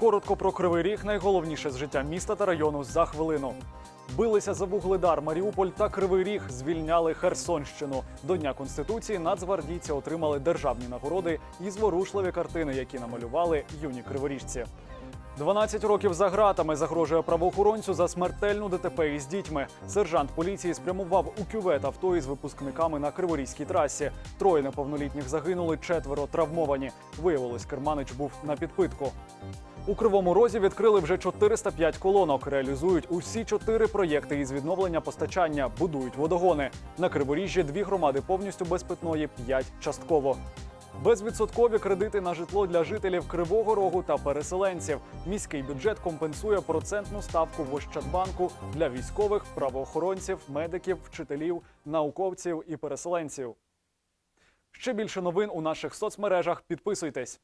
Коротко про кривий ріг, найголовніше з життя міста та району за хвилину. Билися за Вугледар, Маріуполь та Кривий Ріг звільняли Херсонщину. До Дня Конституції нацгвардійці отримали державні нагороди і зворушливі картини, які намалювали юні криворіжці. 12 років за ґратами загрожує правоохоронцю за смертельну ДТП із дітьми. Сержант поліції спрямував у кювет авто із випускниками на Криворізькій трасі. Троє неповнолітніх загинули, четверо травмовані. Виявилось, керманич був на підпитку. У Кривому Розі відкрили вже 405 колонок. Реалізують усі чотири проєкти із відновлення постачання, будують водогони. На Криворіжжі дві громади повністю без питної, п'ять частково. Безвідсоткові кредити на житло для жителів Кривого Рогу та переселенців. Міський бюджет компенсує процентну ставку в Ощадбанку для військових, правоохоронців, медиків, вчителів, науковців і переселенців. Ще більше новин у наших соцмережах. Підписуйтесь.